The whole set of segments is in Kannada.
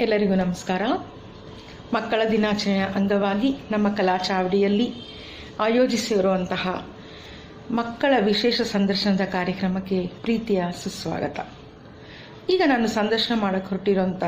ಎಲ್ಲರಿಗೂ ನಮಸ್ಕಾರ. ಮಕ್ಕಳ ದಿನಾಚರಣೆಯ ಅಂಗವಾಗಿ ನಮ್ಮ ಕಲಾ ಚಾವಡಿಯಲ್ಲಿ ಆಯೋಜಿಸಿರುವಂತಹ ಮಕ್ಕಳ ವಿಶೇಷ ಸಂದರ್ಶನದ ಕಾರ್ಯಕ್ರಮಕ್ಕೆ ಪ್ರೀತಿಯ ಸುಸ್ವಾಗತ. ಈಗ ನಾನು ಸಂದರ್ಶನ ಮಾಡಕ್ಕೆ ಹೊರಟಿರೋಂಥ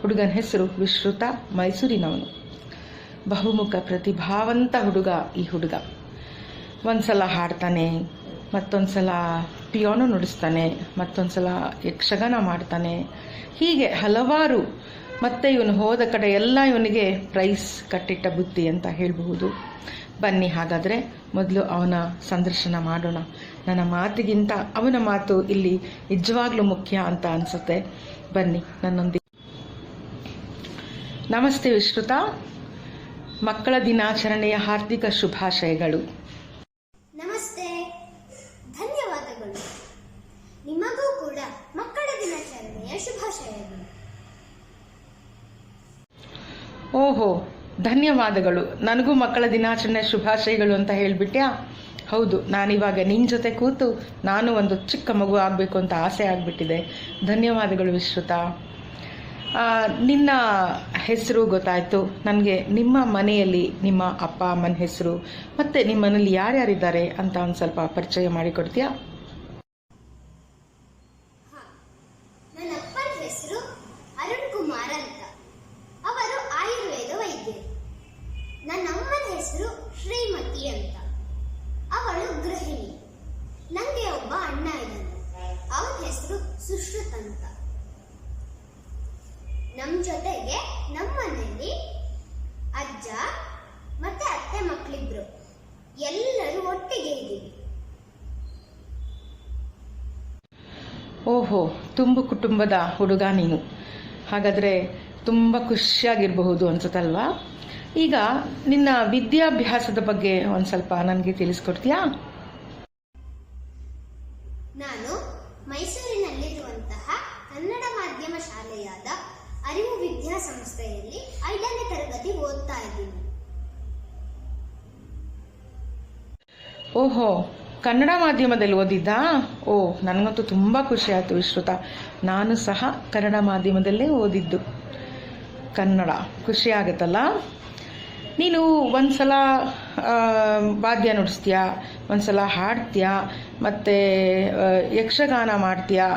ಹುಡುಗನ ಹೆಸರು ವಿಶ್ರುತ ಮೈಸೂರಿನವನು. ಬಹುಮುಖ ಪ್ರತಿಭಾವಂತ ಹುಡುಗ ಈ ಹುಡುಗ. ಒಂದ್ಸಲ ಹಾಡ್ತಾನೆ, ಮತ್ತೊಂದ್ಸಲ ಪಿಯಾನೋ ನುಡಿಸ್ತಾನೆ, ಮತ್ತೊಂದ್ಸಲ ಯಕ್ಷಗಾನ ಮಾಡ್ತಾನೆ, ಹೀಗೆ ಹಲವಾರು ಮತ್ತೆ ಇವನು ಹೋದ ಕಡೆ ಎಲ್ಲ ಇವನಿಗೆ ಪ್ರೈಸ್ ಕಟ್ಟಿಟ್ಟ ಬುದ್ಧಿ ಅಂತ ಹೇಳಬಹುದು. ಬನ್ನಿ ಹಾಗಾದರೆ ಮೊದಲು ಅವನ ಸಂದರ್ಶನ ಮಾಡೋಣ. ನನ್ನ ಮಾತಿಗಿಂತ ಅವನ ಮಾತು ಇಲ್ಲಿ ನಿಜವಾಗ್ಲೂ ಮುಖ್ಯ ಅಂತ ಅನ್ಸುತ್ತೆ. ಬನ್ನಿ ನನ್ನೊಂದಿಗೆ. ನಮಸ್ತೆ ವಿಶ್ರುತ. ಮಕ್ಕಳ ದಿನಾಚರಣೆಯ ಹಾರ್ದಿಕ ಶುಭಾಶಯಗಳು ನಮಸ್ತೆ ಧನ್ಯವಾದಗಳು ನಿಮಗೂ ಕೂಡ ಮಕ್ಕಳ ದಿನಾಚರಣೆಯ ಶುಭಾಶಯಗಳು ಓಹೋ, ಧನ್ಯವಾದಗಳು. ನನಗೂ ಮಕ್ಕಳ ದಿನಾಚರಣೆ ಶುಭಾಶಯಗಳು ಅಂತ ಹೇಳಿಬಿಟ್ಯಾ? ಹೌದು, ನಾನಿವಾಗ ನಿನ್ನ ಜೊತೆ ಕೂತು ನಾನು ಒಂದು ಚಿಕ್ಕ ಮಗು ಆಗಬೇಕು ಅಂತ ಆಸೆ ಆಗಿಬಿಟ್ಟಿದೆ. ಧನ್ಯವಾದಗಳು ವಿಶ್ರುತ. ನಿನ್ನ ಹೆಸರು ಗೊತ್ತಾಯಿತು. ನನಗೆ ನಿಮ್ಮ ಮನೆಯಲ್ಲಿ ನಿಮ್ಮ ಅಪ್ಪ, ಅಮ್ಮನ ಹೆಸರು, ಮತ್ತು ನಿಮ್ಮನೇಲಿ ಯಾರ್ಯಾರಿದ್ದಾರೆ ಅಂತ ಒಂದು ಸ್ವಲ್ಪ ಪರಿಚಯ ಮಾಡಿಕೊಡ್ತೀಯಾ ಹಾ ನನ್ನ ಅಪ್ಪನ ಹೆಸರು ಅರುಣ್ ಕುಮಾರ್ ಅಂತ ಅವರು ಆಯುರ್ವೇದ ವೈದ್ಯರು ನನ್ನ ಅಮ್ಮನ ಹೆಸರು ಶ್ರೀಮತಿ ಅಂತ ಅವಳು ಗೃಹಿಣಿ ನಂಗೆ ಒಬ್ಬ ಅಣ್ಣ ಇದ್ದಾನೆ ಅವನ ಹೆಸರು ಸುಶ್ರುತ್ ಅಂತ ನಮ್ ಜೊತೆಗೆ ನಮ್ಮ ಮನೆಯಲ್ಲಿ ಅಜ್ಜ ಮತ್ತೆ ಅತ್ತೆ ಮಕ್ಕಳಿಬ್ರು ಎಲ್ಲರೂ ಒಟ್ಟಿಗೆ ಇದ್ದೀವಿ ಓಹೋ ತುಂಬು ಕುಟುಂಬದ ಹುಡುಗ ನೀನು. ಹಾಗಾದರೆ ತುಂಬ ಖುಷಿಯಾಗಿರಬಹುದು ಅನ್ಸುತ್ತಲ್ವಾ? ಈಗ ನಿನ್ನ ವಿದ್ಯಾಭ್ಯಾಸದ ಬಗ್ಗೆ ಒಂದು ಸ್ವಲ್ಪ ನನಗೆ ತಿಳಿಸ್ಕೊಡ್ತೀಯಾ? ನಾನು ಮೈಸೂರಿನಲ್ಲಿರುವಂತಹ ಕನ್ನಡ ಮಾಧ್ಯಮ ಶಾಲೆಯಾದ ಅರಿವು ವಿದ್ಯಾಸಂಸ್ಥೆಯಲ್ಲಿ ಐದನೇ ತರಗತಿ ಓದ್ತಾ ಇದ್ದೀನಿ. ಓಹೋ ಕನ್ನಡ ಮಾಧ್ಯಮದಲ್ಲಿ ಓದಿದ್ದಾ? ಓ ನನಗಂತೂ ತುಂಬ ಖುಷಿ ಆಯಿತು ವಿಶ್ರುತ. ನಾನು ಸಹ ಕನ್ನಡ ಮಾಧ್ಯಮದಲ್ಲೇ ಓದಿದ್ದು. ಕನ್ನಡ. ಖುಷಿ ಆಗುತ್ತಲ್ಲ? ನೀನು ಒಂದ್ಸಲ ಆ, ವಾದ್ಯ ನುಡಿಸ್ತೀಯಾ? ಒಂದ್ಸಲ ಹಾಡ್ತೀಯಾ? ಮತ್ತು ಯಕ್ಷಗಾನ ಮಾಡ್ತೀಯಾ?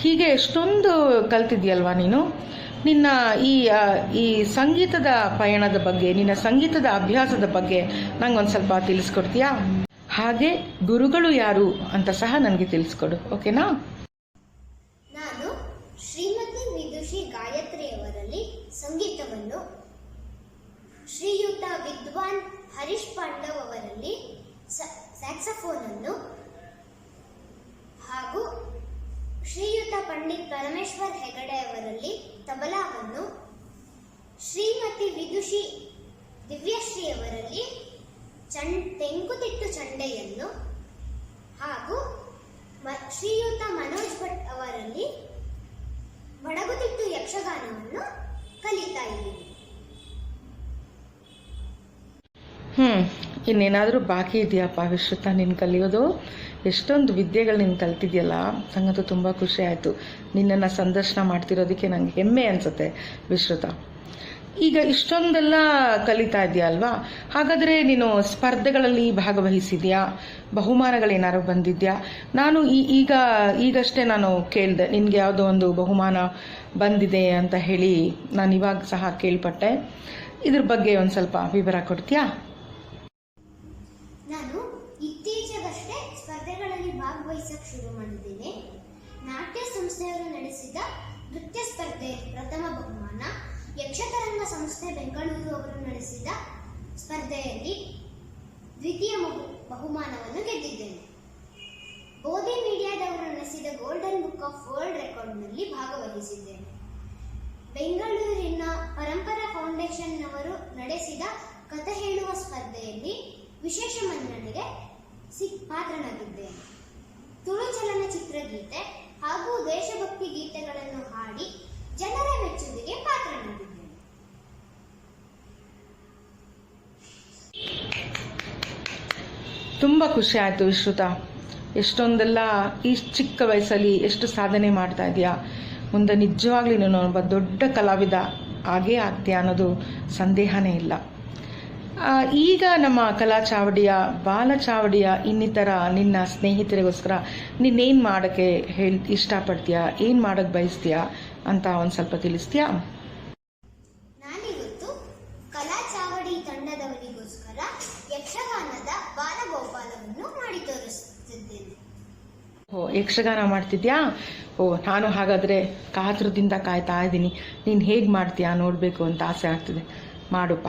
ಹೀಗೆ ಎಷ್ಟೊಂದು ಕಲ್ತಿದ್ಯಲ್ವಾ ನೀನು? ನಿನ್ನ ಈ ಈ ಸಂಗೀತದ ಪಯಣದ ಬಗ್ಗೆ ನಿನ್ನ ಸಂಗೀತದ ಅಭ್ಯಾಸದ ಬಗ್ಗೆ ನಂಗೆ ಒಂದು ಸ್ವಲ್ಪ ತಿಳಿಸ್ಕೊಡ್ತೀಯಾ? ಹಾಗೆ ಗುರುಗಳು ಯಾರು ಅಂತ ಸಹ ನನಗೆ ತಿಳಿಸ್ಕೊಡು, ಓಕೆನಾ? ನಾನು ಶ್ರೀಮತಿ ವಿದುಷಿ ಗಾಯತ್ರಿಯವರಲ್ಲಿ ಸಂಗೀತವನ್ನು ಶ್ರೀಯುತ ವಿದ್ವಾನ್ ಹರೀಶ್ ಪಾಂಡವ್ ಅವರಲ್ಲಿ ಸ್ಯಾಕ್ಸಫೋನ್ ಅನ್ನು ಹಾಗೂ ಶ್ರೀಯುತ ಪಂಡಿತ್ ಪರಮೇಶ್ವರ್ ಹೆಗಡೆಯವರಲ್ಲಿ ತಬಲಾವನ್ನು ಶ್ರೀಮತಿ ವಿದುಷಿ ದಿವ್ಯಶ್ರೀ ತೆಂಕುತಿಟ್ಟು ಚಂಡೆಯನ್ನು ಹಾಗೂ ಶ್ರೀಯುತ ಮನೋಜ್ ಭಟ್ ಅವರಲ್ಲಿ ಬಡಗುತಿಟ್ಟು ಯಕ್ಷಗಾನವನ್ನು ಕಲಿತಾ ಇದ್ದೀನಿ. ಹ್ಮ್, ಇನ್ನೇನಾದರೂ ಬಾಕಿ ಇದೆಯಪ್ಪ ವಿಶ್ರುತ ನೀನು ಕಲಿಯೋದು? ಎಷ್ಟೊಂದು ವಿದ್ಯೆಗಳು ನೀನು ಕಲ್ತಿದ್ಯಲ್ಲ ನಂಗಂತೂ ತುಂಬ ಖುಷಿ ಆಯಿತು. ನಿನ್ನನ್ನು ಸಂದರ್ಶನ ಮಾಡ್ತಿರೋದಕ್ಕೆ ನಂಗೆ ಹೆಮ್ಮೆ ಅನ್ಸುತ್ತೆ, ವಿಶ್ರುತ. ಈಗ ಇಷ್ಟೊಂದೆಲ್ಲ ಕಲಿತಾ ಇದೆಯಾ ಅಲ್ವಾ? ಹಾಗಾದರೆ ನೀನು ಸ್ಪರ್ಧೆಗಳಲ್ಲಿ ಭಾಗವಹಿಸಿದ್ಯಾ? ಬಹುಮಾನಗಳೇನಾದ್ರು ಬಂದಿದ್ಯಾ? ನಾನು ಈ ಈಗ ಈಗಷ್ಟೇ ನಾನು ಕೇಳಿದೆ, ನಿನಗೆ ಯಾವುದೋ ಒಂದು ಬಹುಮಾನ ಬಂದಿದೆ ಅಂತ ಹೇಳಿ ನಾನು ಇವಾಗ ಸಹ ಕೇಳ್ಪಟ್ಟೆ. ಇದ್ರ ಬಗ್ಗೆ ಒಂದು ಸ್ವಲ್ಪ ವಿವರ ಕೊಡ್ತೀಯಾ? ನಾನು ಇತ್ತೀಚೆಗಷ್ಟೇ ಸ್ಪರ್ಧೆಗಳಲ್ಲಿ ಭಾಗವಹಿಸಕ್ಕೆ ಶುರು ಮಾಡಿದ್ದೇನೆ. ನಾಟ್ಯ ಸಂಸ್ಥೆಯವರು ನಡೆಸಿದ ನೃತ್ಯ ಸ್ಪರ್ಧೆ ಪ್ರಥಮ ಬಹುಮಾನ. ಯಕ್ಷತರಂಗ ಸಂಸ್ಥೆ ಬೆಂಗಳೂರು ಅವರು ನಡೆಸಿದ ಸ್ಪರ್ಧೆಯಲ್ಲಿ ದ್ವಿತೀಯ ಬಹು- ಬಹುಮಾನವನ್ನು ಗೆದ್ದಿದ್ದೇನೆ. ಬೋಧಿ ಮೀಡಿಯಾದವರು ನಡೆಸಿದ ಗೋಲ್ಡನ್ ಬುಕ್ ಆಫ್ ವರ್ಲ್ಡ್ ರೆಕಾರ್ಡ್ನಲ್ಲಿ ಭಾಗವಹಿಸಿದ್ದೇನೆ. ಬೆಂಗಳೂರಿನ ಪರಂಪರಾ ಫೌಂಡೇಶನ್ ಅವರು ನಡೆಸಿದ ಕಥೆ ಹೇಳುವ ಸ್ಪರ್ಧೆಯಲ್ಲಿ ವಿಶೇಷ ಮನ್ನಣೆಗೆ ಸಿಕ್ ಪಾತ್ರನಾಗಿದ್ದೇನೆ. ತುಳು ಚಲನಚಿತ್ರ ಗೀತೆ ಹಾಗೂ ದೇಶಭಕ್ತಿ ಗೀತೆಗಳನ್ನು ತುಂಬ ಖುಷಿ ಆಯಿತು ವಿಶ್ರುತ. ಎಷ್ಟೊಂದೆಲ್ಲ ಈ ಚಿಕ್ಕ ವಯಸ್ಸಲ್ಲಿ ಎಷ್ಟು ಸಾಧನೆ ಮಾಡ್ತಾ ಇದೆಯಾ. ಮುಂದೆ ನಿಜವಾಗ್ಲೂ ನೀನು ಒಬ್ಬ ದೊಡ್ಡ ಕಲಾವಿದ ಆಗೇ ಆಗ್ತೀಯ ಅನ್ನೋದು ಸಂದೇಹನೇ ಇಲ್ಲ. ಈಗ ನಮ್ಮ ಕಲಾ ಚಾವಡಿಯ, ಬಾಲ ಚಾವಡಿಯ ಇನ್ನಿತರ ನಿನ್ನ ಸ್ನೇಹಿತರಿಗೋಸ್ಕರ ನೀನೇನು ಮಾಡೋಕ್ಕೆ ಹೇಳಿ ಇಷ್ಟಪಡ್ತೀಯಾ, ಏನು ಮಾಡೋಕ್ಕೆ ಬಯಸ್ತೀಯಾ ಅಂತ ಒಂದು ಸ್ವಲ್ಪ ತಿಳಿಸ್ತೀಯಾ? ಓ, ಯಕ್ಷಗಾನ ಮಾಡ್ತಿದ್ಯಾ? ಓ, ನಾನು ಹಾಗಾದ್ರೆ ಕಾತುರದಿಂದ ಕಾಯ್ತಾ ಇದ್ದೀನಿ. ನೀನು ಹೇಗೆ ಮಾಡ್ತೀಯಾ ನೋಡಬೇಕು ಅಂತ ಆಸೆ ಆಗ್ತಿದೆ. ಮಾಡುಪ್ಪ.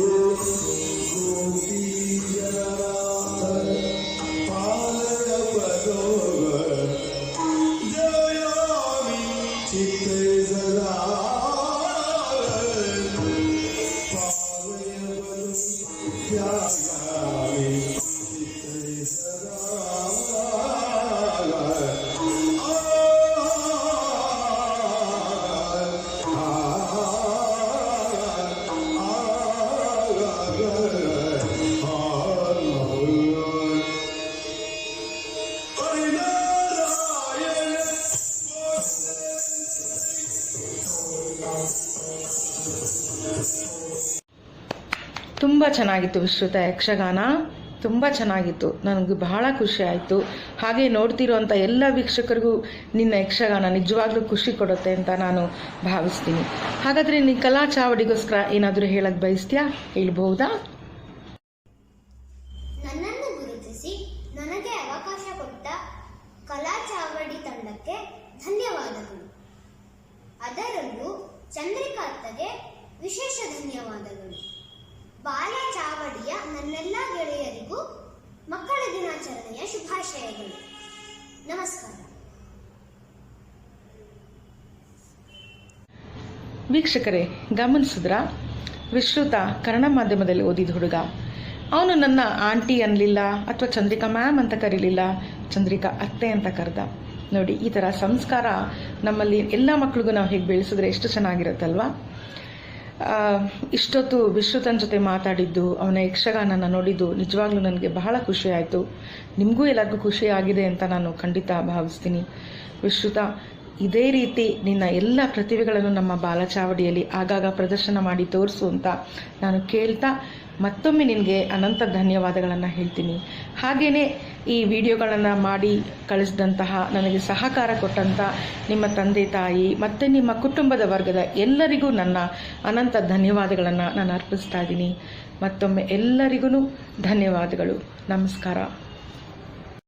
ತುಂಬ ಚೆನ್ನಾಗಿತ್ತು ವಿಶ್ರುತ ಯಕ್ಷಗಾನ. ತುಂಬ ಚೆನ್ನಾಗಿತ್ತು. ನನಗೆ ಬಹಳ ಖುಷಿ ಆಯಿತು. ಹಾಗೆ ನೋಡ್ತಿರುವಂಥ ಎಲ್ಲ ವೀಕ್ಷಕರಿಗೂ ನಿನ್ನ ಯಕ್ಷಗಾನ ನಿಜವಾಗ್ಲೂ ಖುಷಿ ಕೊಡುತ್ತೆ ಅಂತ ನಾನು ಭಾವಿಸ್ತೀನಿ. ಹಾಗಾದರೆ ನೀನು ಕಲಾ ಚಾವಡಿಗೋಸ್ಕರ ಏನಾದರೂ ಹೇಳಕ್ಕೆ ಬಯಸ್ತೀಯಾ? ಹೇಳ್ಬಹುದಾ? ನನ್ನನ್ನು ಗುರುತಿಸಿ ನನಗೆ ಅವಕಾಶ ಕೊಟ್ಟ ಕಲಾ ಚಾವಡಿ ತಂಡಕ್ಕೆ ಧನ್ಯವಾದಗಳು. ಅದರಲ್ಲೂ ಚಂದ್ರಿಕಾತ್ತಗೆ ವಿಶೇಷ ಧನ್ಯವಾದಗಳು. ಬಾಲ ಚಾವಡಿಯ ನನ್ನೆಲ್ಲ ಗೆಳೆಯರಿಗೂ ಮಕ್ಕಳ ದಿನಾಚರಣೆಯ ಶುಭಾಶಯಗಳು. ನಮಸ್ಕಾರ. ವೀಕ್ಷಕರೇ, ಗಮನಿಸಿದ್ರ? ವಿಶ್ರುತ ಕನ್ನಡ ಮಾಧ್ಯಮದಲ್ಲಿ ಓದಿದ ಹುಡುಗ. ಅವನು ನನ್ನ ಆಂಟಿ ಅನ್ನಲಿಲ್ಲ ಅಥವಾ ಚಂದ್ರಿಕಾ ಮ್ಯಾಮ್ ಅಂತ ಕರೀಲಿಲ್ಲ, ಚಂದ್ರಿಕಾ ಅತ್ತೆ ಅಂತ ಕರೆದ. ನೋಡಿ, ಈ ಥರ ಸಂಸ್ಕಾರ ನಮ್ಮಲ್ಲಿ ಎಲ್ಲ ಮಕ್ಕಳಿಗೂ ನಾವು ಹೇಗೆ ಬೆಳೆಸಿದ್ರೆ ಎಷ್ಟು ಚೆನ್ನಾಗಿರುತ್ತಲ್ವಾ? ಇಷ್ಟೊತ್ತು ವಿಶ್ರುತನ ಜೊತೆ ಮಾತಾಡಿದ್ದು, ಅವನ ಯಕ್ಷಗಾನನ ನೋಡಿದ್ದು ನಿಜವಾಗ್ಲೂ ನನಗೆ ಬಹಳ ಖುಷಿ ಆಯಿತು. ನಿಮಗೂ ಎಲ್ಲರಿಗೂ ಖುಷಿ ಆಗಿದೆ ಅಂತ ನಾನು ಖಂಡಿತ ಭಾವಿಸ್ತೀನಿ. ವಿಶ್ರುತ ಇದೇ ರೀತಿ ನಿನ್ನ ಎಲ್ಲ ಪ್ರತಿಭೆಗಳನ್ನು ನಮ್ಮ ಬಾಲಚಾವಡಿಯಲ್ಲಿ ಆಗಾಗ ಪ್ರದರ್ಶನ ಮಾಡಿ ತೋರಿಸು ಅಂತ ನಾನು ಕೇಳ್ತಾ ಮತ್ತೊಮ್ಮೆ ನಿನಗೆ ಅನಂತ ಧನ್ಯವಾದಗಳನ್ನು ಹೇಳ್ತೀನಿ. ಹಾಗೆಯೇ ಈ ವಿಡಿಯೋಗಳನ್ನು ಮಾಡಿ ಕಳಿಸಿದಂತಹ ನನಗೆ ಸಹಕಾರ ಕೊಟ್ಟಂಥ ನಿಮ್ಮ ತಂದೆ, ತಾಯಿ, ಮತ್ತು ನಿಮ್ಮ ಕುಟುಂಬದ ವರ್ಗದ ಎಲ್ಲರಿಗೂ ನನ್ನ ಅನಂತ ಧನ್ಯವಾದಗಳನ್ನು ನಾನು ಅರ್ಪಿಸ್ತಾ ಇದ್ದೀನಿ. ಮತ್ತೊಮ್ಮೆ ಎಲ್ಲರಿಗೂ ಧನ್ಯವಾದಗಳು. ನಮಸ್ಕಾರ.